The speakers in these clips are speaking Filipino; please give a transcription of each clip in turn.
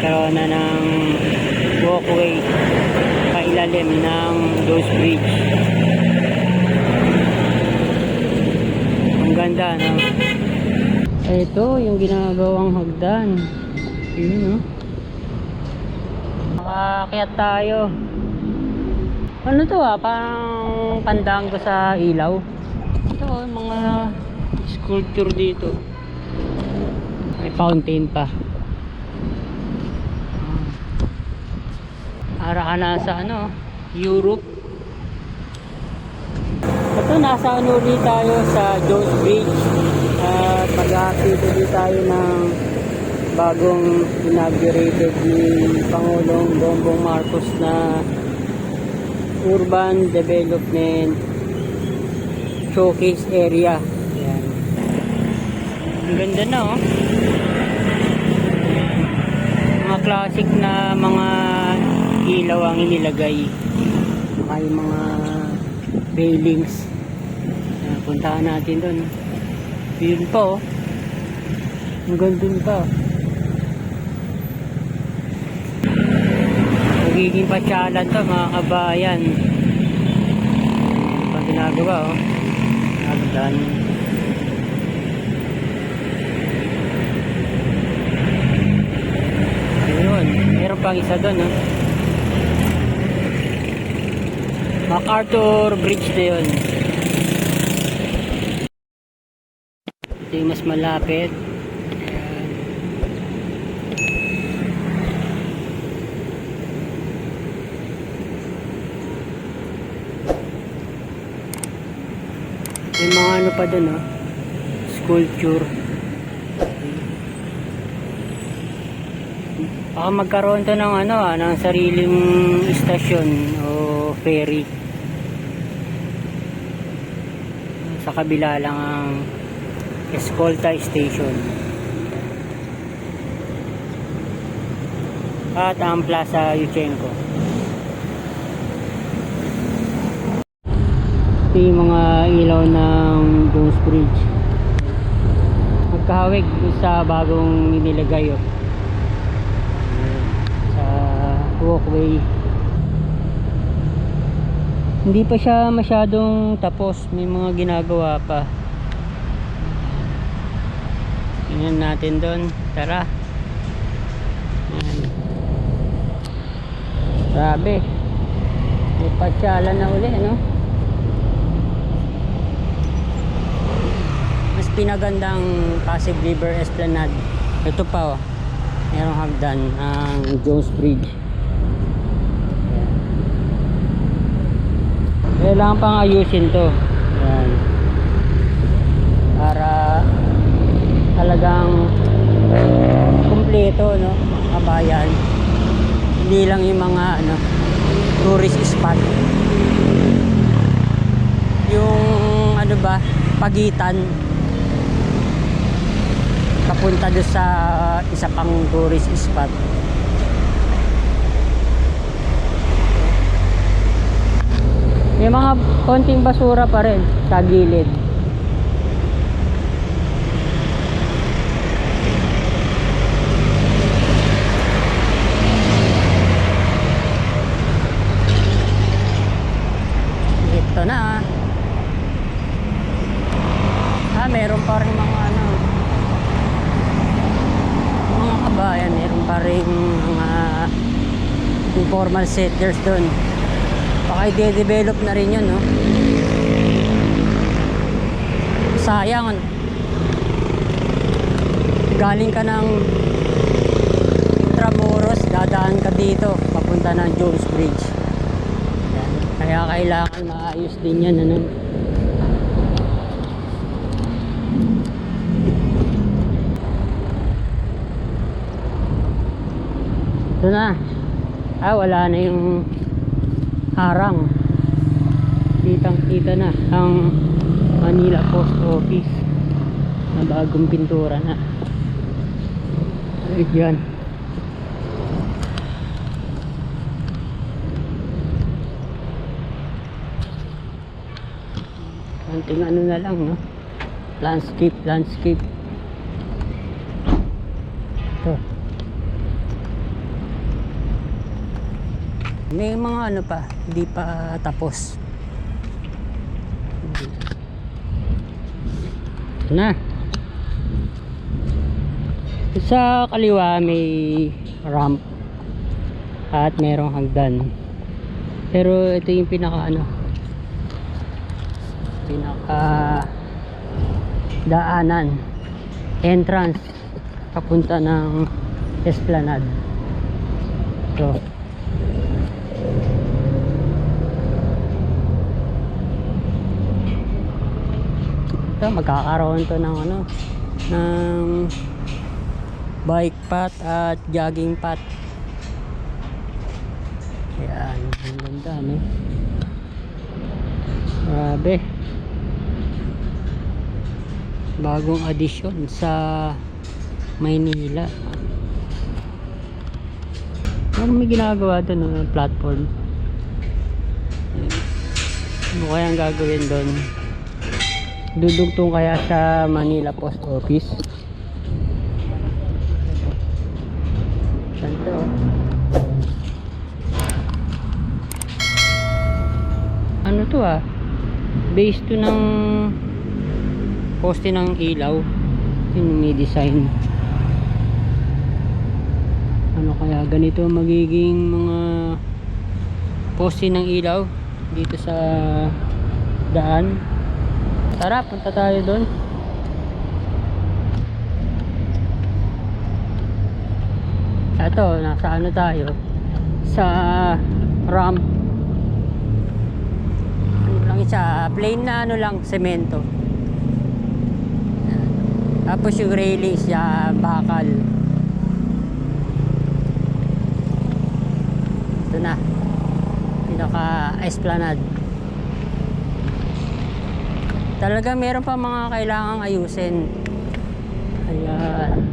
nagkaroon na ng walkway pailalim ng Dose Bridge. Ang ganda, no? Ito, yung ginagawang hagdan. Yun, no? Makakayat tayo. Ano to ah? Parang pandango sa ilaw. Ito, oh, mga sculpture dito. May fountain pa. Para ka na sa ano, Europe. Ito, nasa ano ulit tayo sa Jones Bridge. At mag-aakito ulit tayo ng bagong inaugurated ni Pangulong Bongbong Marcos na Urban Development Showcase Area. Ayan. Ang ganda na oh. Mga classic na mga ilaw ang inilagay. May mga railings. Ayan, puntahan natin doon. Yun pa oh. Ang ganda pa. Magiging pasyalan to mga kabayan. Pag ginagawa oh. Nagdan. Ayun, meron pang isa doon oh. MacArthur Bridge na yun. Ito yung mas malapit. Ayan. Mga ano pa dun, oh. Sculpture. Baka magkaroon to ng ano, ah, ng sariling istasyon o ferry. Sa kabila lang ang Escolta Station. At ang Plaza Yuchenko. Ito yung mga ilaw ng Jones Bridge. Magkahawig sa bagong inilagay oh. Sa walkway. Hindi pa siya masyadong tapos. May mga ginagawa pa. Tingnan natin doon. Tara. Grabe. May pasyalan na uli, no? Mas pinagandang Pasig River Esplanade. Ito pa, oh. Merong hagdan ang Jones Bridge. Kailangan pang ayusin to. Ayan. Para talagang kumpleto, no? Kabayan. Hindi lang yung mga ano, tourist spot. Yung ano ba, pagitan papunta doon sa isa pang tourist spot. May mga konting basura pa rin sa gilid. Ito na. ah. Meron pa rin mga ano. Mga kabayan, meron pa rin mga informal settlers doon. Baka i-develop na rin yun, no? Sayang. Galing ka ng Tramuros, dadaan ka dito, papunta ng Jones Bridge. Kaya kailangan maayos din yan, ano? Ito na. Ah, wala na yung harang. Kitang kita na ang Manila Post Office na bagong pintura na. Ayan. Konting ano na lang, no? Landscape, landscape. Ito. May mga ano pa, hindi pa tapos. Ito na. Sa kaliwa may ramp at merong hagdan. Pero ito yung pinaka ano pinaka daanan entrance papunta ng Esplanade. So, ito magkakaroon to ng ano ng bike path at jogging path. Yan ang ganda no? Grabe. Bagong addition sa Maynila. Ano may ginagawa doon no, platform? Ano kaya ang gagawin doon dudugtong kaya sa Manila Post Office. Saan to ano to ah? Base to ng poste ng ilaw. Yung may design. Ano kaya ganito magiging mga poste ng ilaw dito sa daan tara punta tayo doon. Eto nasa ano tayo? Sa ramp. Ano lang siya plain na ano lang semento. Tapos yung railing siya bakal. Ito na. Pinaka esplanade talaga meron pa mga kailangang ayusin. Ayan.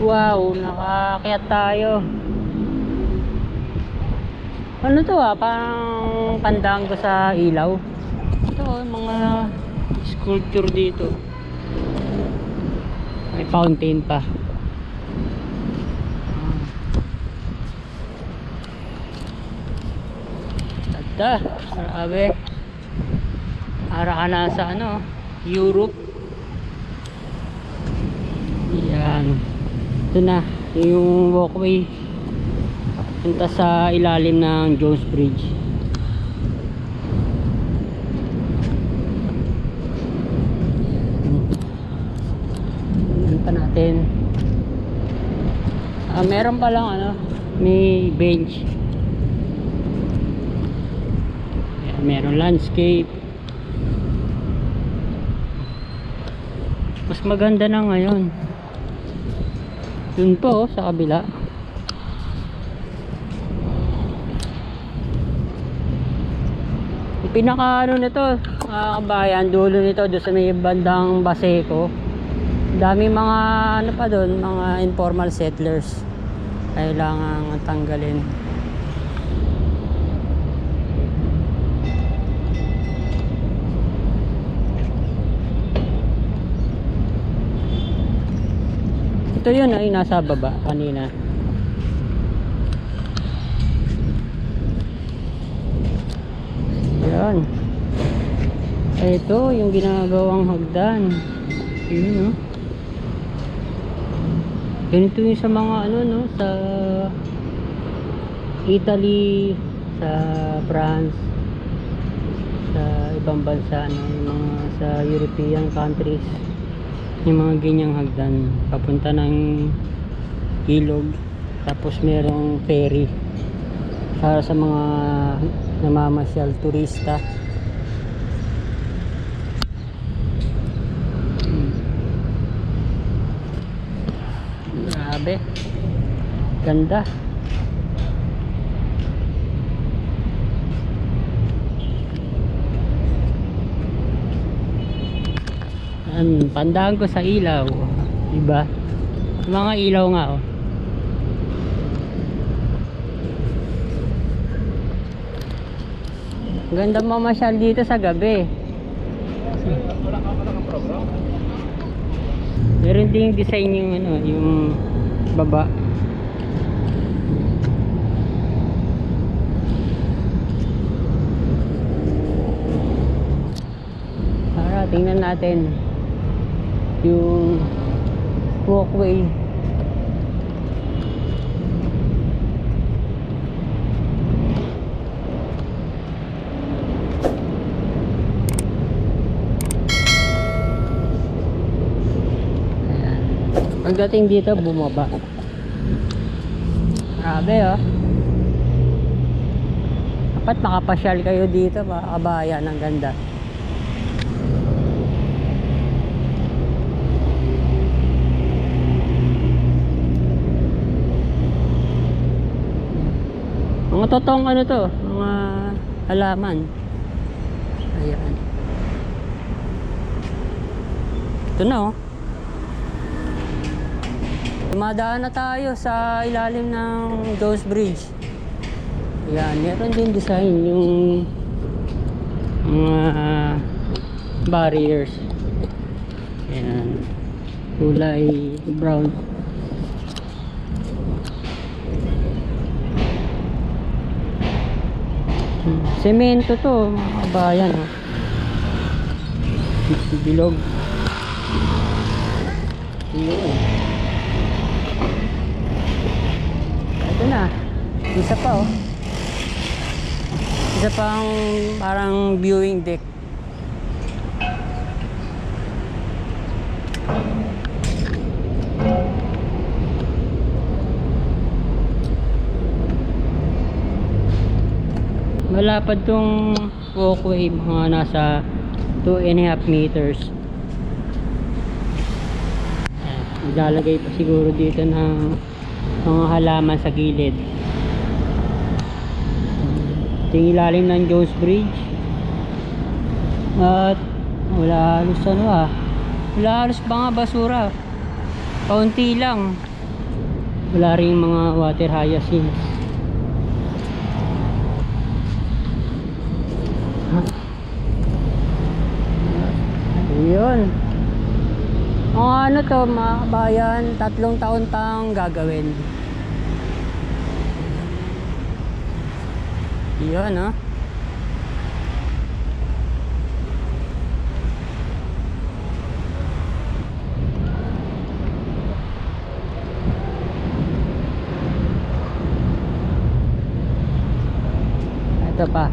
Wow nakakayat tayo. Ano to ah? Parang pandango sa ilaw. Ito oh, mga sculpture dito. May fountain pa. Ganda, grabe. Para ka na sa ano, Europe. Yan. Ito na, yung walkway. Punta sa ilalim ng Jones Bridge. Yan natin. Ah, meron pa lang ano, may bench. Meron landscape. Mas maganda na ngayon. Yun po, oh, sa kabila. Yung pinaka ano nito, kabayan, dulo nito, doon sa may bandang Baseco. Dami mga ano pa doon, mga informal settlers. Kailangan tanggalin. Ito yun ay nasa baba kanina. Yan. Ito yung ginagawang hagdan. Yun oh. Ganito yung sa mga ano no sa Italy, sa France, sa ibang bansa no, yung mga sa European countries yung mga ganyang hagdan papunta ng ilog tapos merong ferry para sa mga namamasyal turista. Hmm. grabe. Ganda um, pandaan ko sa ilaw. Diba? Mga ilaw nga oh. Ganda mamasyal dito sa gabi. Meron ding design yung ano yung baba. Tara tingnan natin yung walkway. Pagdating dito, bumaba. Grabe oh. Dapat makapasyal kayo dito, mga kabayan. Ang ganda. Mga totoong ano to, mga halaman. Ayan. Ito na oh. Dumadaan na tayo sa ilalim ng Jones Bridge. Ayan, meron din design yung mga barriers. Ayan. Kulay brown. Semento to, mga kabayan. Oh. Bilog. Yun. Ito na. Isa pa oh. Isa pang parang viewing deck. Malapad tong walkway mga nasa 2 and a half meters. Ilalagay pa siguro dito ng mga halaman sa gilid. Ito yung ng Jones Bridge. At wala halos ano ah. Wala halos mga basura. Kaunti lang. Wala rin mga water hyacinths. Yun. Mga ano to mga kabayan, tatlong taon tang gagawin. Yun ah. Ito pa.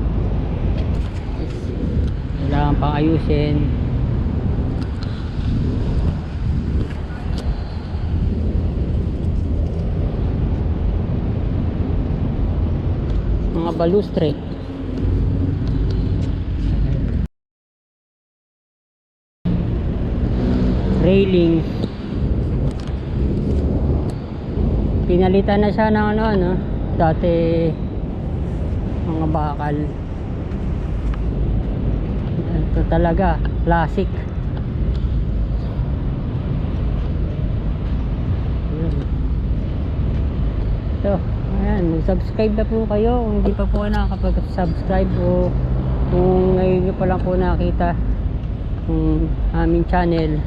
Kailangan pang ayusin. Mga balustre. Railings. Pinalitan na siya ng ano ano. Dati mga bakal. Ito talaga, classic. Yun. So, ayan, subscribe na po kayo kung hindi pa po nakakapag-subscribe o kung ngayon nyo pa lang po nakita yung aming channel.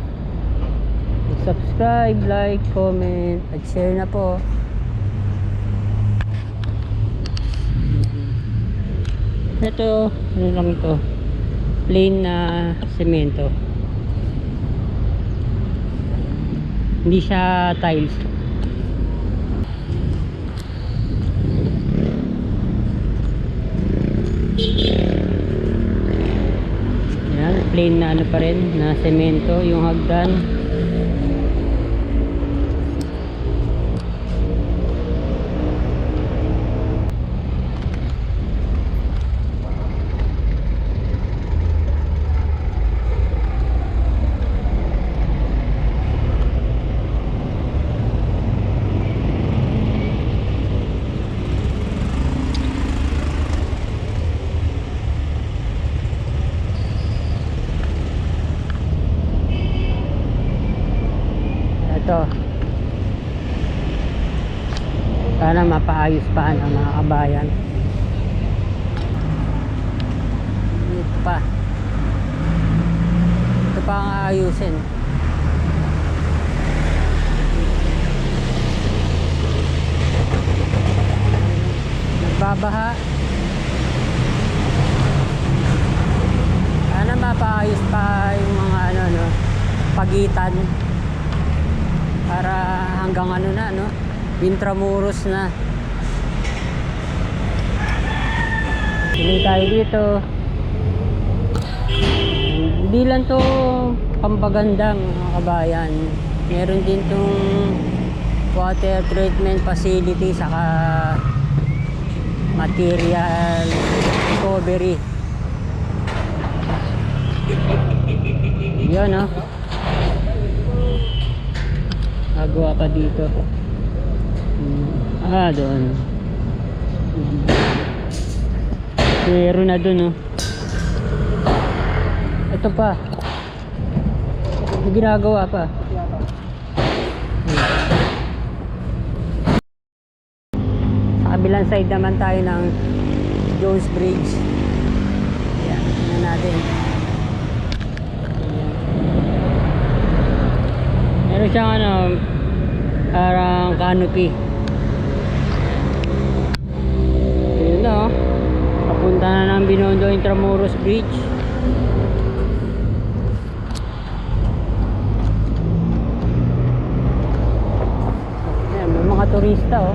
Subscribe, like, comment, at share na po. Ito, ano lang ito? Plain na semento. Hindi siya tiles. Yan, plain na ano pa rin, na semento yung hagdan. Ito. Sana mapaayos pa ang mga kabayan. Ito pa. Ito pa ang aayusin. Nagbabaha. Sana mapaayos pa yung mga pagitan para hanggang ano na no Intramuros na Tuloy tayo dito. Lang to pampagandang mga kabayan. Meron din tong water treatment facility saka material recovery. Yan ah Agawa pa dito. Hmm. ah doon. Meron na doon oh. Ito pa. May ginagawa pa. Sa kabilang side naman tayo ng Jones Bridge. Ayan, tingnan natin. Meron siyang ano parang canopy papunta na ng Binondo Intramuros Bridge. Ayan, may mga turista oh